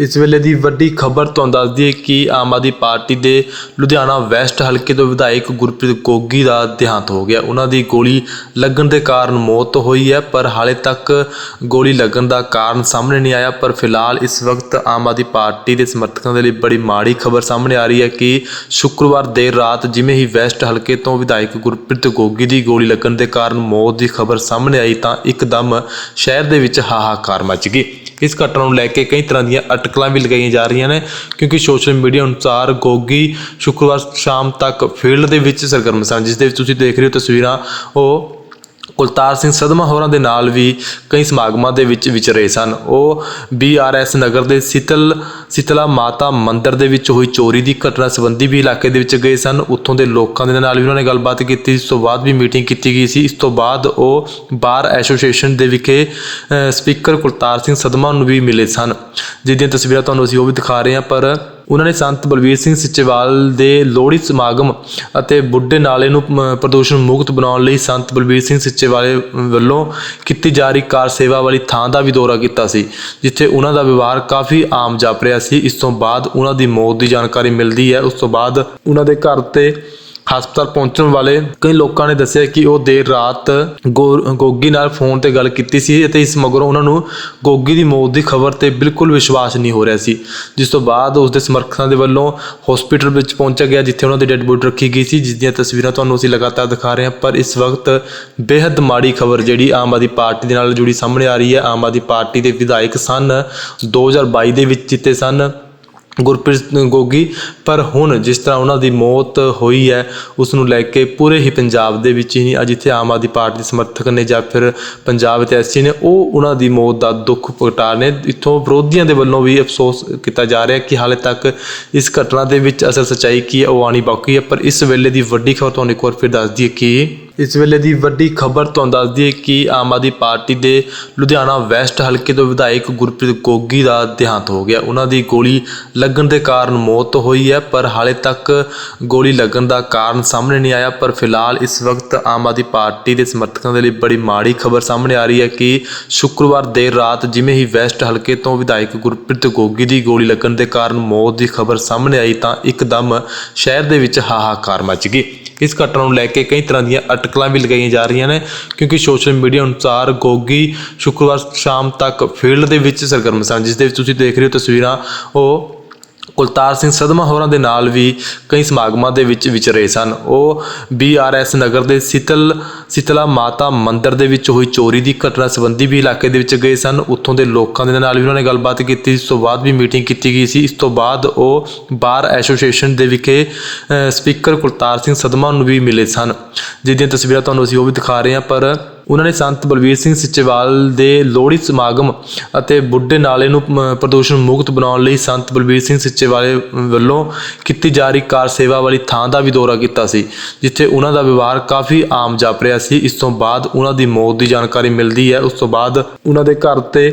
ਇਸ ਵੇਲੇ ਦੀ ਵੱਡੀ ਖਬਰ ਤੁਹਾਨੂੰ ਦੱਸ ਦਈਏ ਕਿ ਆਮ ਆਦਮੀ ਪਾਰਟੀ ਦੇ ਲੁਧਿਆਣਾ ਵੈਸਟ ਹਲਕੇ ਤੋਂ ਵਿਧਾਇਕ ਗੁਰਪ੍ਰੀਤ ਗੋਗੀ ਦਾ ਦੇਹਾਂਤ ਹੋ ਗਿਆ। ਉਹਨਾਂ ਦੀ ਗੋਲੀ ਲੱਗਣ ਦੇ ਕਾਰਨ ਮੌਤ ਹੋਈ ਹੈ, ਪਰ ਹਾਲੇ ਤੱਕ ਗੋਲੀ ਲੱਗਣ ਦਾ ਕਾਰਨ ਸਾਹਮਣੇ ਨਹੀਂ ਆਇਆ। ਪਰ ਫਿਲਹਾਲ ਇਸ ਵਕਤ ਆਮ ਆਦਮੀ ਪਾਰਟੀ ਦੇ ਸਮਰਥਕਾਂ ਦੇ ਲਈ ਬੜੀ ਮਾੜੀ ਖਬਰ ਸਾਹਮਣੇ ਆ ਰਹੀ ਹੈ ਕਿ ਸ਼ੁੱਕਰਵਾਰ ਦੇਰ ਰਾਤ ਜਿਵੇਂ ਹੀ ਵੈਸਟ ਹਲਕੇ ਤੋਂ ਵਿਧਾਇਕ ਗੁਰਪ੍ਰੀਤ ਗੋਗੀ ਦੀ ਗੋਲੀ ਲੱਗਣ ਦੇ ਕਾਰਨ ਮੌਤ ਦੀ ਖਬਰ ਸਾਹਮਣੇ ਆਈ ਤਾਂ ਇੱਕਦਮ ਸ਼ਹਿਰ ਦੇ ਵਿੱਚ ਹਾਹਾਕਾਰ ਮਚ ਗਈ। ਇਸ ਘਟਨਾ ਨੂੰ ਲੈ ਕੇ ਕਈ ਤਰ੍ਹਾਂ ਦੀਆਂ ਅਟ ਅਟਕਲਾਂ ਵੀ ਲਗਾਈਆਂ ਜਾ ਰਹੀਆਂ ਨੇ, ਕਿਉਂਕਿ ਸੋਸ਼ਲ ਮੀਡੀਆ ਅਨੁਸਾਰ ਗੋਗੀ ਸ਼ੁੱਕਰਵਾਰ ਸ਼ਾਮ ਤੱਕ ਫੀਲਡ ਦੇ ਵਿੱਚ ਸਰਗਰਮ ਸਨ, ਜਿਸ ਦੇ ਵਿੱਚ ਤੁਸੀਂ ਦੇਖ ਰਹੇ ਹੋ ਤਸਵੀਰਾਂ, ਉਹ ਕੁਲਤਾਰ ਸਿੰਘ ਸਦਮਾ ਹੋਰਾਂ ਦੇ ਨਾਲ ਵੀ ਕਈ ਸਮਾਗਮਾਂ ਦੇ ਵਿੱਚ ਵਿਚਰੇ ਸਨ। ਉਹ ਬੀਆਰਐਸ ਨਗਰ ਦੇ ਸਿਤਲ, ਸਿਤਲਾ ਮਾਤਾ ਮੰਦਿਰ ਦੇ ਵਿੱਚ ਹੋਈ ਚੋਰੀ ਦੀ ਘਟਨਾ ਸੰਬੰਧੀ ਵੀ ਇਲਾਕੇ ਦੇ ਵਿੱਚ ਗਏ ਸਨ। ਉੱਥੋਂ ਦੇ ਲੋਕਾਂ ਦੇ ਨਾਲ ਵੀ ਉਹਨਾਂ ਨੇ ਗੱਲਬਾਤ ਕੀਤੀ। ਇਸ ਤੋਂ ਬਾਅਦ ਵੀ ਮੀਟਿੰਗ ਕੀਤੀ ਗਈ ਸੀ। ਇਸ ਤੋਂ ਬਾਅਦ ਉਹ ਬਾਰ ਐਸੋਸੀਏਸ਼ਨ ਦੇ ਵਿਖੇ ਸਪੀਕਰ ਕੁਲਤਾਰ ਸਿੰਘ ਸਦਮਾ ਨੂੰ ਵੀ ਮਿਲੇ ਸਨ। ਜਿਹਦੀਆਂ ਤਸਵੀਰਾਂ ਤੁਹਾਨੂੰ ਅਸੀਂ ਉਹ ਵੀ ਦਿਖਾ ਰਹੇ ਹਾਂ, ਪਰ ਉਹਨਾਂ ਨੇ ਸੰਤ ਬਲਵੀਰ ਸਿੰਘ ਸਿੱਚੇਵਾਲ ਦੇ ਲੋਹੜੀ ਸਮਾਗਮ ਅਤੇ ਬੁੱਢੇ ਨਾਲੇ ਨੂੰ ਪ੍ਰਦੂਸ਼ਣ ਮੁਕਤ ਬਣਾਉਣ ਲਈ ਸੰਤ ਬਲਵੀਰ ਸਿੰਘ ਸਿੱਚੇਵਾਲੇ ਵੱਲੋਂ ਕੀਤੀ ਜਾ ਰਹੀ ਕਾਰ ਸੇਵਾ ਵਾਲੀ ਥਾਂ ਦਾ ਵੀ ਦੌਰਾ ਕੀਤਾ ਸੀ, ਜਿੱਥੇ ਉਹਨਾਂ ਦਾ ਵਿਵਹਾਰ ਕਾਫੀ ਆਮ ਜਾਪ ਰਿਹਾ ਸੀ। ਇਸ ਤੋਂ ਬਾਅਦ ਉਹਨਾਂ ਦੀ ਮੌਤ ਦੀ ਜਾਣਕਾਰੀ ਮਿਲਦੀ ਹੈ। ਉਸ ਤੋਂ ਬਾਅਦ ਉਹਨਾਂ ਦੇ ਘਰ ਤੇ ਹਸਪਤਾਲ ਪਹੁੰਚਣ ਵਾਲੇ ਕਈ ਲੋਕਾਂ ਨੇ ਦੱਸਿਆ ਕਿ ਉਹ ਦੇਰ ਰਾਤ ਗੋ- ਗੋਗੀ ਨਾਲ ਫੋਨ ਤੇ ਗੱਲ ਕੀਤੀ ਸੀ ਅਤੇ ਇਸ ਮਗਰੋਂ ਉਹਨਾਂ ਨੂੰ ਗੋਗੀ ਦੀ ਮੌਤ ਦੀ ਖਬਰ ਤੇ ਬਿਲਕੁਲ ਵਿਸ਼ਵਾਸ ਨਹੀਂ ਹੋ ਰਿਹਾ ਸੀ। ਜਿਸ ਤੋਂ ਬਾਅਦ ਉਸ ਦੇ ਸਮਰਥਕਾਂ ਦੇ ਵੱਲੋਂ ਹਸਪੀਟਲ ਵਿੱਚ ਪਹੁੰਚਿਆ ਗਿਆ, ਜਿੱਥੇ ਉਹਨਾਂ ਦੀ ਡੈੱਡ ਬੋਡੀ ਰੱਖੀ ਗਈ ਸੀ, ਜਿਸ ਦੀਆਂ ਤਸਵੀਰਾਂ ਤੁਹਾਨੂੰ ਅਸੀਂ ਲਗਾਤਾਰ ਦਿਖਾ ਰਹੇ ਹਾਂ। ਪਰ ਇਸ ਵਕਤ ਬੇहद ਮਾੜੀ ਖਬਰ ਜਿਹੜੀ ਆਮ ਆਦਮੀ ਪਾਰਟੀ ਦੇ ਨਾਲ ਜੁੜੀ ਸਾਹਮਣੇ ਆ ਰਹੀ ਹੈ। ਆਮ ਆਦਮੀ ਪਾਰਟੀ ਦੇ ਵਿਧਾਇਕ ਸਨ 2022 ਦੇ ਵਿੱਚ ਜਿੱਤੇ ਸਨ। ਗੁਰਪ੍ਰੀਤ ਗੋਗੀ, ਪਰ ਹੁਣ ਜਿਸ ਤਰ੍ਹਾਂ ਉਹਨਾਂ ਦੀ ਮੌਤ ਹੋਈ ਹੈ ਉਸ ਨੂੰ ਲੈ ਕੇ ਪੂਰੇ ਹੀ ਪੰਜਾਬ ਦੇ ਵਿੱਚ ਹੀ ਨਹੀਂ, ਅੱਜ ਇੱਥੇ ਆਮ ਆਦਮੀ ਪਾਰਟੀ ਦੇ ਸਮਰਥਕ ਨੇ ਜਾਂ ਫਿਰ ਪੰਜਾਬ ਇਤਿਹਾਸੀ ਨੇ, ਉਹ ਉਹਨਾਂ ਦੀ ਮੌਤ ਦਾ ਦੁੱਖ ਪ੍ਰਗਟਾ ਨੇ। ਇੱਥੋਂ ਵਿਰੋਧੀਆਂ ਦੇ ਵੱਲੋਂ ਵੀ ਅਫਸੋਸ ਕੀਤਾ ਜਾ ਰਿਹਾ ਕਿ ਹਾਲੇ ਤੱਕ ਇਸ ਘਟਨਾ ਦੇ ਵਿੱਚ ਅਸਲ ਸੱਚਾਈ ਕੀ ਹੈ, ਉਹ ਆਣੀ ਬਾਕੀ ਹੈ, ਪਰ ਇਸ ਵੇਲੇ ਦੀ ਵੱਡੀ ਖਬਰ ਤੁਹਾਨੂੰ ਇੱਕ ਵਾਰ ਫਿਰ ਦੱਸ ਦਈਏ ਕਿ ਇਸ ਵੇਲੇ ਦੀ ਵੱਡੀ ਖਬਰ ਤੁਹਾਨੂੰ ਦੱਸ ਦਈਏ ਕਿ ਆਮ ਆਦਮੀ ਪਾਰਟੀ ਦੇ ਲੁਧਿਆਣਾ ਵੈਸਟ ਹਲਕੇ ਤੋਂ ਵਿਧਾਇਕ ਗੁਰਪ੍ਰੀਤ ਗੋਗੀ ਦਾ ਦੇਹਾਂਤ ਹੋ ਗਿਆ। ਉਹਨਾਂ ਦੀ ਗੋਲੀ ਲੱਗਣ ਦੇ ਕਾਰਨ ਮੌਤ ਹੋਈ ਹੈ, ਪਰ ਹਾਲੇ ਤੱਕ ਗੋਲੀ ਲੱਗਣ ਦਾ ਕਾਰਨ ਸਾਹਮਣੇ ਨਹੀਂ ਆਇਆ। ਪਰ ਫਿਲਹਾਲ ਇਸ ਵਕਤ ਆਮ ਆਦਮੀ ਪਾਰਟੀ ਦੇ ਸਮਰਥਕਾਂ ਦੇ ਲਈ ਬੜੀ ਮਾੜੀ ਖਬਰ ਸਾਹਮਣੇ ਆ ਰਹੀ ਹੈ ਕਿ ਸ਼ੁੱਕਰਵਾਰ ਦੇਰ ਰਾਤ ਜਿਵੇਂ ਹੀ ਵੈਸਟ ਹਲਕੇ ਤੋਂ ਵਿਧਾਇਕ ਗੁਰਪ੍ਰੀਤ ਗੋਗੀ ਦੀ ਗੋਲੀ ਲੱਗਣ ਦੇ ਕਾਰਨ ਮੌਤ ਦੀ ਖਬਰ ਸਾਹਮਣੇ ਆਈ ਤਾਂ ਇੱਕਦਮ ਸ਼ਹਿਰ ਦੇ ਵਿੱਚ ਹਾਹਾਕਾਰ ਮਚ ਗਈ। ਇਸ ਘਟਨਾ ਨੂੰ ਲੈ ਕੇ ਕਈ ਤਰ੍ਹਾਂ ਦੀਆਂ ਅਟ ਅਟਕਲਾਂ ਵੀ ਲਗਾਈਆਂ ਜਾ ਰਹੀਆਂ ਨੇ, ਕਿਉਂਕਿ ਸੋਸ਼ਲ ਮੀਡੀਆ ਅਨੁਸਾਰ ਗੋਗੀ ਸ਼ੁੱਕਰਵਾਰ ਸ਼ਾਮ ਤੱਕ ਫੀਲਡ ਦੇ ਵਿੱਚ ਸਰਗਰਮ ਸਨ, ਜਿਸ ਦੇ ਵਿੱਚ ਤੁਸੀਂ ਦੇਖ ਰਹੇ ਹੋ ਤਸਵੀਰਾਂ, ਉਹ ਕੁਲਤਾਰ ਸਿੰਘ ਸਦਮਾ ਹੋਰਾਂ ਦੇ ਨਾਲ ਵੀ ਕਈ ਸਮਾਗਮਾਂ ਦੇ ਵਿੱਚ ਵਿਚਰੇ ਸਨ। ਉਹ ਬੀਆਰਐਸ ਨਗਰ ਦੇ ਸਿਤਲ, ਸਿਤਲਾ ਮਾਤਾ ਮੰਦਿਰ ਦੇ ਵਿੱਚ ਹੋਈ ਚੋਰੀ ਦੀ ਘਟਨਾ ਸੰਬੰਧੀ ਵੀ ਇਲਾਕੇ ਦੇ ਵਿੱਚ ਗਏ ਸਨ। ਉੱਥੋਂ ਦੇ ਲੋਕਾਂ ਦੇ ਨਾਲ ਵੀ ਉਹਨਾਂ ਨੇ ਗੱਲਬਾਤ ਕੀਤੀ। ਇਸ ਤੋਂ ਬਾਅਦ ਵੀ ਮੀਟਿੰਗ ਕੀਤੀ ਗਈ ਸੀ। ਇਸ ਤੋਂ ਬਾਅਦ ਉਹ ਬਾਰ ਐਸੋਸੀਏਸ਼ਨ ਦੇ ਵਿਖੇ ਸਪੀਕਰ ਕੁਲਤਾਰ ਸਿੰਘ ਸਦਮਾ ਨੂੰ ਵੀ ਮਿਲੇ ਸਨ। ਜਿਹਦੀਆਂ ਤਸਵੀਰਾਂ ਤੁਹਾਨੂੰ ਅਸੀਂ ਉਹ ਵੀ ਦਿਖਾ ਰਹੇ ਹਾਂ, ਪਰ ਉਹਨਾਂ ਨੇ ਸੰਤ ਬਲਵੀਰ ਸਿੰਘ ਸਿੱਚੇਵਾਲ ਦੇ ਲੋਹੜੀ ਸਮਾਗਮ ਅਤੇ ਬੁੱਢੇ ਨਾਲੇ ਨੂੰ ਪ੍ਰਦੂਸ਼ਣ ਮੁਕਤ ਬਣਾਉਣ ਲਈ ਸੰਤ ਬਲਵੀਰ ਸਿੰਘ ਸਿੱਚੇਵਾਲੇ ਵੱਲੋਂ ਕੀਤੀ ਜਾ ਰਹੀ ਕਾਰ ਸੇਵਾ ਵਾਲੀ ਥਾਂ ਦਾ ਵੀ ਦੌਰਾ ਕੀਤਾ ਸੀ, ਜਿੱਥੇ ਉਹਨਾਂ ਦਾ ਵਿਵਹਾਰ ਕਾਫੀ ਆਮ ਜਾਪ ਰਿਹਾ ਸੀ। ਇਸ ਤੋਂ ਬਾਅਦ ਉਹਨਾਂ ਦੀ ਮੌਤ ਦੀ ਜਾਣਕਾਰੀ ਮਿਲਦੀ ਹੈ। ਉਸ ਤੋਂ ਬਾਅਦ ਉਹਨਾਂ ਦੇ ਘਰ ਤੇ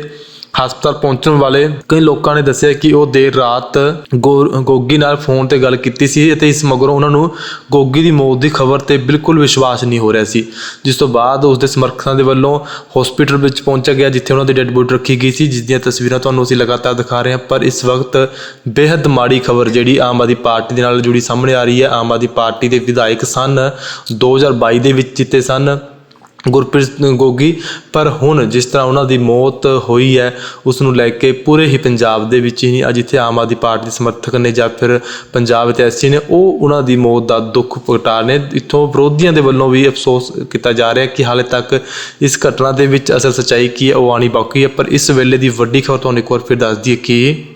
ਹਸਪਤਾਲ ਪਹੁੰਚਣ ਵਾਲੇ ਕਈ ਲੋਕਾਂ ਨੇ ਦੱਸਿਆ ਕਿ ਉਹ ਦੇਰ ਰਾਤ ਗੋ- ਗੋਗੀ ਨਾਲ ਫੋਨ ਤੇ ਗੱਲ ਕੀਤੀ ਸੀ ਅਤੇ ਇਸ ਮਗਰੋਂ ਉਹਨਾਂ ਨੂੰ ਗੋਗੀ ਦੀ ਮੌਤ ਦੀ ਖਬਰ ਤੇ ਬਿਲਕੁਲ ਵਿਸ਼ਵਾਸ ਨਹੀਂ ਹੋ ਰਿਹਾ ਸੀ। ਜਿਸ ਤੋਂ ਬਾਅਦ ਉਸ ਦੇ ਸਮਰਥਕਾਂ ਦੇ ਵੱਲੋਂ ਹਸਪੀਟਲ ਵਿੱਚ ਪਹੁੰਚਿਆ ਗਿਆ, ਜਿੱਥੇ ਉਹਨਾਂ ਦੀ ਡੈੱਡ ਬੋਡੀ ਰੱਖੀ ਗਈ ਸੀ, ਜਿਸ ਦੀਆਂ ਤਸਵੀਰਾਂ ਤੁਹਾਨੂੰ ਅਸੀਂ ਲਗਾਤਾਰ ਦਿਖਾ ਰਹੇ ਹਾਂ। ਪਰ ਇਸ ਵਕਤ ਬੇहद ਮਾੜੀ ਖਬਰ ਜਿਹੜੀ ਆਮ ਆਦਮੀ ਪਾਰਟੀ ਦੇ ਨਾਲ ਜੁੜੀ ਸਾਹਮਣੇ ਆ ਰਹੀ ਹੈ। ਆਮ ਆਦਮੀ ਪਾਰਟੀ ਦੇ ਵਿਧਾਇਕ ਸਨ 2022 ਦੇ ਵਿੱਚ ਜਿੱਤੇ ਸਨ। ਗੁਰਪ੍ਰੀਤ ਗੋਗੀ, ਪਰ ਹੁਣ ਜਿਸ ਤਰ੍ਹਾਂ ਉਹਨਾਂ ਦੀ ਮੌਤ ਹੋਈ ਹੈ ਉਸ ਨੂੰ ਲੈ ਕੇ ਪੂਰੇ ਹੀ ਪੰਜਾਬ ਦੇ ਵਿੱਚ ਹੀ ਨਹੀਂ ਅੱਜ ਆਮ ਆਦਮੀ ਪਾਰਟੀ ਦੇ ਸਮਰਥਕ ਨੇ ਜਾਂ ਫਿਰ ਪੰਜਾਬ ਇਤਿਹਾਸੀ ਨੇ, ਉਹ ਉਹਨਾਂ ਦੀ ਮੌਤ ਦਾ ਦੁੱਖ ਪ੍ਰਗਟਾ ਨੇ। ਇੱਥੋਂ ਵਿਰੋਧੀਆਂ ਦੇ ਵੱਲੋਂ ਵੀ ਅਫਸੋਸ ਕੀਤਾ ਜਾ ਰਿਹਾ ਕਿ ਹਾਲੇ ਤੱਕ ਇਸ ਘਟਨਾ ਦੇ ਵਿੱਚ ਅਸਲ ਸੱਚਾਈ ਕੀ ਹੈ, ਉਹ ਆਣੀ ਬਾਕੀ ਹੈ, ਪਰ ਇਸ ਵੇਲੇ ਦੀ ਵੱਡੀ ਖਬਰ ਤੁਹਾਨੂੰ ਇੱਕ ਵਾਰ ਫਿਰ ਦੱਸ ਦਈਏ ਕਿ